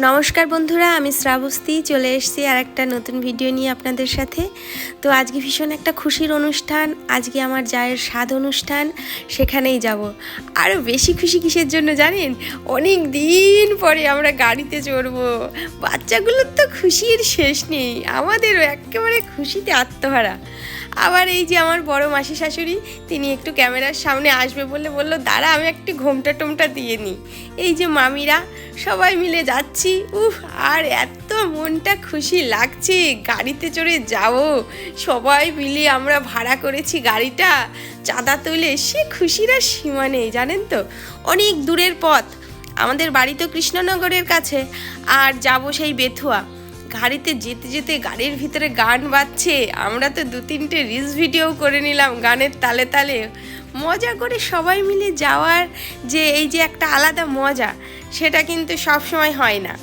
নমস্কার বন্ধুরা, আমি শ্রাবস্তি চলে এসেছি আর একটা নতুন ভিডিও নিয়ে আপনাদের সাথে। তো আজকে ভীষণ একটা খুশির অনুষ্ঠান, আজকে আমার জায়ের স্বাদ অনুষ্ঠান, সেখানেই যাব। আরও বেশি খুশি কিসের জন্য জানেন? অনেক দিন পরে আমরা গাড়িতে চড়বো। বাচ্চাগুলোর তো খুশির শেষ নেই, আমাদেরও একেবারে খুশিতে আত্মহারা। আবার এই যে আমার বড় মাসি শাশুড়ি, তিনি একটু ক্যামেরার সামনে আসবে বলে বলল, দাঁড়া, আমি একটু ঘোমটা টোমটা দিয়ে নিই। এই যে মামিরা, সবাই মিলে যাচ্ছি। উফ, আর এত মনটা খুশি লাগছে গাড়িতে চড়ে যাব। সবাই মিলে আমরা ভাড়া করেছি গাড়িটা। চাঁদা তুলে সে খুশিরা সীমা নেই, জানেন তো? অনেক দূরের পথ। আমাদের বাড়ি তো কৃষ্ণনগরের কাছে। আর যাব সেই বেথুয়া। গাড়িতে যেতে যেতে গাড়ির ভিতরে গান বাজছে। আমরা তো দু তিনটে রিলস ভিডিও করে নিলাম গানের তালে তালে। মজা করে সবাই মিলে যাওয়ার যে এই যে একটা আলাদা মজা, সেটা কিন্তু সব সময় হয় না।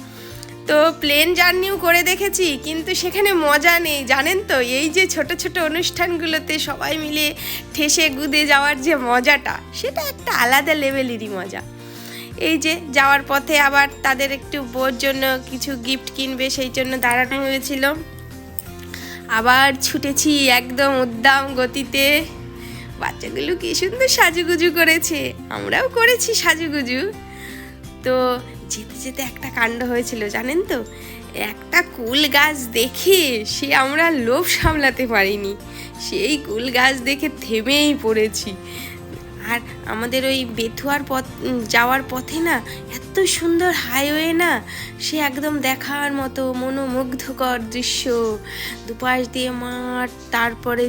তো প্লেন জার্নিও করে দেখেছি, কিন্তু সেখানে মজা নেই, জানেন তো? এই যে ছোট ছোট অনুষ্ঠানগুলোতে সবাই মিলে ঠেসে গুদে যাওয়ার যে মজাটা, সেটা একটা আলাদা লেভেলেরই মজা। এই যে যাওয়ার পথে আবার তাদের একটু বোর জন্য কিছু গিফট কিনবে, সেই জন্য দাঁড়ানো হয়েছিল। আবার ছুটেছি একদম উদ্দাম গতিতে। বাচ্চাগুলো কি সুন্দর সাজুগুজু করেছে। আমরাও করেছি সাজুগুজু। তো যেতে যেতে একটা কাণ্ড হয়েছিল, জানেন তো? একটা কুল গাছ দেখে সে আমরা লোভ সামলাতে পারিনি। সেই কুল গাছ দেখে থেমেই পড়েছি। আর আমাদের ওই বেথুয়ার পথ যাওয়ার পথে না এত সুন্দর হাইওয়ে না, সে একদম দেখার মতো মনোমুগ্ধকর দৃশ্য। দুপাশ দিয়ে মাঠ, তারপরে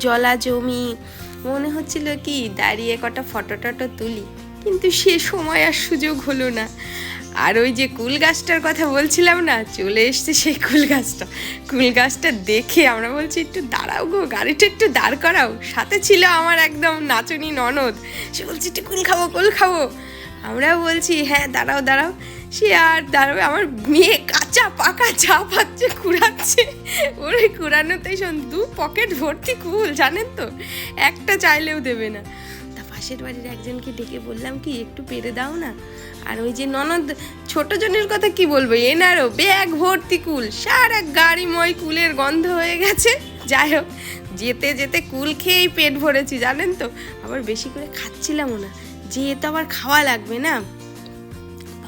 জলা জমি মনে হচ্ছিল কি, দাঁড়িয়ে কটা ফটো টটো তুলি, কিন্তু সে সময় আর সুযোগ হলো না। আর ওই যে কুল গাছটার কথা বলছিলাম না, চলে এসছে সেই কুল গাছটা। কুল গাছটা দেখে আমরা বলছি, একটু দাঁড়াও গো, গাড়িটা একটু দাঁড় করাও। সাথে ছিল আমার একদম নাচনি ননদ। সে বলছে, একটু কুল খাব কুল খাব। আমরাও বলছি হ্যাঁ দাঁড়াও দাঁড়াও। সে আর দাঁড়াবে, আমার মেয়ে কাঁচা পাকা চা পাচ্ছে, কুড়াচ্ছে। ওর ওই কুড়ানোতেই শোন, দু পকেট ভর্তি কুল, জানেন তো? একটা চাইলেও দেবে না। তা পাশের বাড়ির একজনকে ডেকে বললাম, কি, একটু পেরে দাও না? আর ওই যে ননদ, ছোট জনের কথা কি বলব? এনারও ব্যাগ ভর্তি কুল, সারা গাড়িময় কুলের গন্ধ হয়ে গেছে। যাই হোক, যেতে যেতে কুল খেয়েই পেট ভরেছি, জানেন তো? আবার বেশি করে খাচ্ছিলামও না। যেয়ে তো আবার খাওয়া লাগবে না।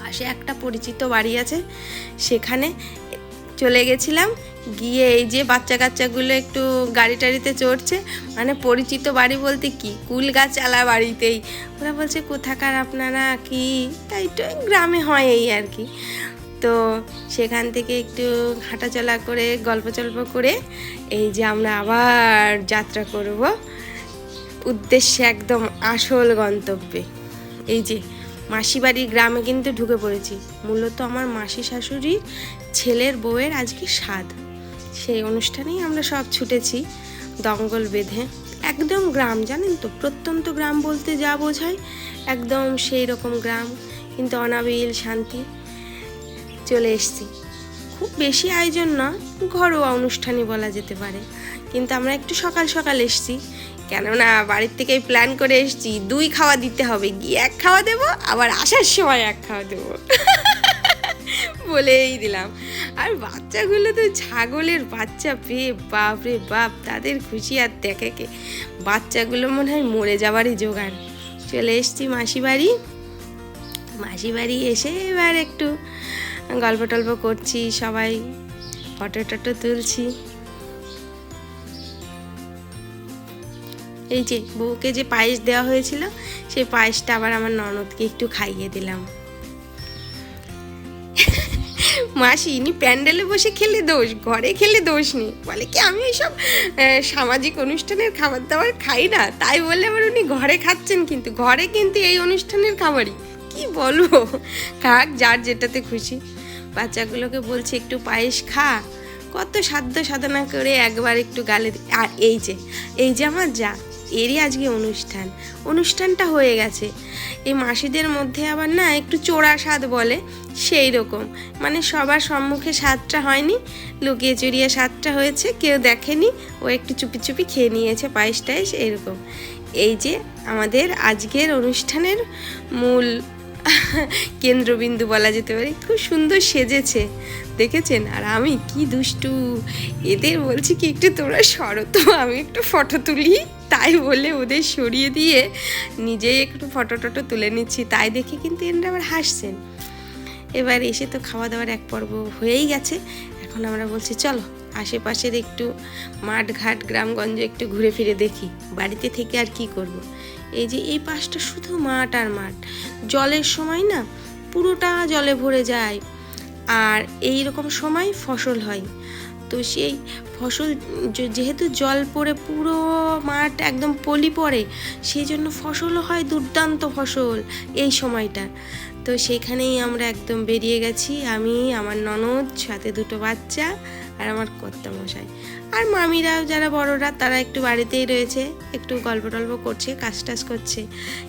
পাশে একটা পরিচিত বাড়ি আছে। সেখানে চলে গেছিলাম। গিয়ে এই যে বাচ্চা কাচ্চাগুলো একটু গাড়ি টাড়িতে চড়ছে। মানে পরিচিত বাড়ি বলতে কি? কুল গাছ আলা বাড়িতেই। ওরা বলছে, কোথাকার আপনারা? কি? তাই তো গ্রামে হয় এই আর কি। তো সেখান থেকে একটু হাঁটাচলা করে গল্প চল্প করে এই যে আমরা আবার যাত্রা করব। উদ্দেশ্যে একদম আসল গন্তব্যে। এই যে মাসি বাড়ির গ্রামে কিন্তু ঢুকে পড়েছি। মূলত আমার মাসি শাশুড়ির ছেলের বউয়ের আজকে স্বাদ সেই অনুষ্ঠানেই আমরা সব ছুটেছি দঙ্গল বেঁধে। একদম গ্রাম, জানেন তো? প্রত্যন্ত গ্রাম বলতে যা বোঝায়, একদম সেই রকম গ্রাম। কিন্তু অনাবিল, শান্তি, চলে এসছি। খুব বেশি আয়োজন না, ঘরোয়া অনুষ্ঠানই বলা যেতে পারে। কিন্তু আমরা একটু সকাল সকাল এসছি। কেননা বাড়ির থেকেই প্ল্যান করে এসছি, দুই খাওয়া দিতে হবে, গিয়ে এক খাওয়া দেবো, আবার আসার সময় এক খাওয়া দেবো। বলেই দিলাম। আর বাচ্চাগুলো তো ছাগলের বাচ্চা পেয়ে বাপ রে বাপ, তাদের খুশি আর দেখে কে? বাচ্চাগুলো মনে হয় মরে যাবারই জোগাড়। চলে এসছি মাসি বাড়ি। মাসি বাড়ি এসে এবার একটু গল্প টল্প করছি সবাই ফটো টটো তুলছি। এই যে বউকে যে পায়েস দেওয়া হয়েছিল সেই পায়েসটা আবার আমার ননদকে একটু খাইয়ে দিলাম। মাসি ইনি প্যান্ডেলে বসে খেলে দোষ ঘরে খেলে দোষ নেই। বলে কি আমি ওইসব আহ, সামাজিক অনুষ্ঠানের খাবার দাবার খাই না? তাই বলে আবার উনি ঘরে খাচ্ছেন কিন্তু ঘরে কিন্তু এই অনুষ্ঠানের খাবারই। কি বলব? খাক যার যেটাতে খুশি। বাচ্চাগুলোকে বলছি, একটু পায়েস খা। কত সাধ্য সাধনা করে একবার একটু গালে আর এই যে এই যে আমার যা, এরই আজকে অনুষ্ঠান। অনুষ্ঠানটা হয়ে গেছে। এই মাসিদের মধ্যে আবার না একটু চোরা স্বাদ বলে, সেই রকম। মানে সবার সম্মুখে স্বাদটা হয়নি, লুকিয়ে চুরিয়ে স্বাদটা হয়েছে, কেউ দেখেনি, ও একটু চুপি চুপি খেয়ে নিয়েছে পায়েস টায়েস, এরকম। এই যে আমাদের আজকের অনুষ্ঠানের মূল কেন্দ্রবিন্দু বলা যেতে পারে। খুব সুন্দর সেজেছে। দেখেছেন? আর আমি কি দুষ্টু। এদের বলছি কি, একটু তোমরা সরো তো, আমি একটু ফটো তুলি। তাই বলে ওদের সরিয়ে দিয়ে নিজেই একটু ফটো টটো তুলে নিচ্ছি। তাই দেখে কিন্তু এনারা আবার হাসছেন। এবার এসে তো খাওয়া দাওয়ার এক পর্ব হয়েই গেছে। এখন আমরা বলছি, চলো আশেপাশের একটু মাঠ ঘাট গ্রামগঞ্জ একটু ঘুরে ফিরে দেখি, বাড়িতে থেকে আর কি করব। এই যে এই পাশটা শুধু মাঠ আর মাঠ, জলের সময় না পুরোটা জলে ভরে যায়, আর এই রকম সময় ফসল হয় তো সেই ফসল যেহেতু জল পড়ে পুরো মাঠ একদম পলি পড়ে, সেই জন্য ফসলও হয় দুর্দান্ত ফসল এই সময়টা তো সেখানেই আমরা একদম বেরিয়ে গেছি। আমি, আমার ননদ, সাথে দুটো বাচ্চা আর আমার মশাই আর মামিরাও যারা বড়রা, তারা একটু বাড়িতেই রয়েছে, একটু গল্প টল্প করছে, কাজ টাজ করছে।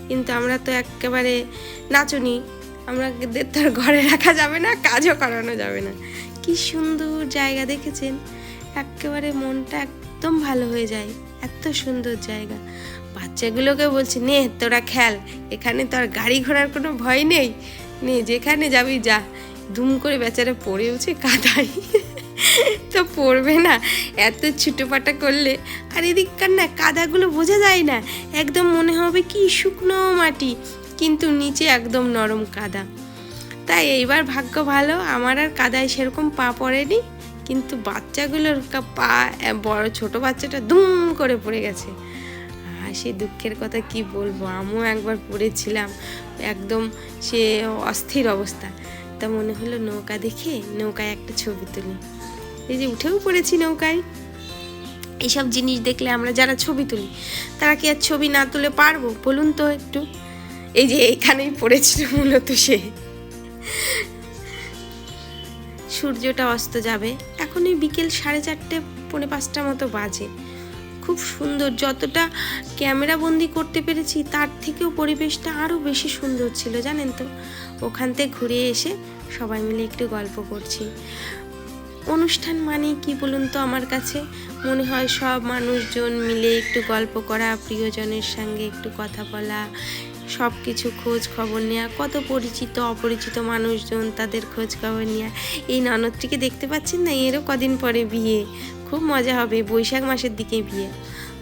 কিন্তু আমরা তো একেবারে নাচুনি। আমরা তো ঘরে রাখা যাবে না, কাজও করানো যাবে না। কি সুন্দর জায়গা দেখেছেন? একেবারে মনটা একদম ভালো হয়ে যায়। এত সুন্দর জায়গা। বাচ্চাগুলোকে বলছি, নে, তোরা খেল। এখানে তো আর গাড়ি ঘোড়ার কোনো ভয় নেই। নে, যেখানে যাবি যা। দুম করে বেচারা পড়েওছে কাদায়। তো পড়বে না। এত ছুটোপাটা করলে আর এদিককার না, কাদাগুলো বোঝা যায় না। একদম মনে হবে কি শুকনো মাটি, কিন্তু নিচে একদম নরম কাদা। তাই এইবার ভাগ্য ভালো, আমার আর কাদায় সেরকম পা পড়েনি। কিন্তু বাচ্চাগুলোর পা বড় ছোট বাচ্চাটা দুম করে পড়ে গেছে। আর সে দুঃখের কথা কি বলব? আমিও একবার পড়েছিলাম, একদম সে অস্থির অবস্থা। তা মনে হলো নৌকা দেখে নৌকায় একটা ছবি তুলি। এই যে উঠেও পড়েছি নৌকায়। এইসব জিনিস দেখলে আমরা যারা ছবি তুলি, তারা কি আর ছবি না তুলে পারব? বলুন তো একটু। এই যে এখানেই পড়েছিল মূলত সে। সূর্যটা অস্ত যাবে। এখন এই বিকেল সাড়ে চারটে, পৌনে পাঁচটা মতো বাজে। খুব সুন্দর, যতটা ক্যামেরা বন্দি করতে পেরেছি, তার থেকেও পরিবেশটা আরও বেশি সুন্দর ছিল, জানেন তো? ওখান থেকে ঘুরে এসে সবাই মিলে একটু গল্প করছি। অনুষ্ঠান মানে কি বলুন তো আমার কাছে? মনে হয় সব মানুষজন মিলে একটু গল্প করা, প্রিয়জনের সঙ্গে একটু কথা বলা সব কিছু খোঁজ খবর নেওয়া কত পরিচিত, অপরিচিত মানুষজন তাদের খোঁজ খবর নেওয়া এই ননদটিকে দেখতে পাচ্ছেন না? এরও কদিন পরে বিয়ে। খুব মজা হবে, বৈশাখ মাসের দিকে বিয়ে।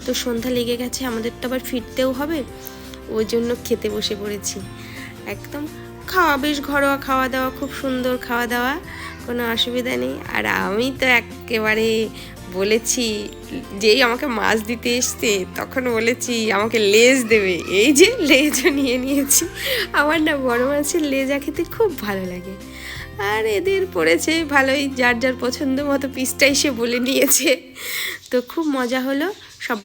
তো সন্ধ্যা লেগে গেছে আমাদের তো আবার ফিরতেও হবে। ওই জন্য খেতে বসে পড়েছি। একদম খাওয়া, বেশ ঘরোয়া খাওয়া দাওয়া, খুব সুন্দর খাওয়া দাওয়া, কোনো অসুবিধা নেই। আর আমি তো একেবারে বলেছি, যেই আমাকে মাছ দিতে এসছে, তখন বলেছি, আমাকে লেজ দেবে। এই যে লেজও নিয়ে নিয়েছি। আমার না বড় মাছের লেজা খেতে খুব ভালো লাগে। আর এদের পড়েছে ভালোই, যার যার পছন্দ মতো পিসটাই সে বলে নিয়েছে। তো খুব মজা হলো।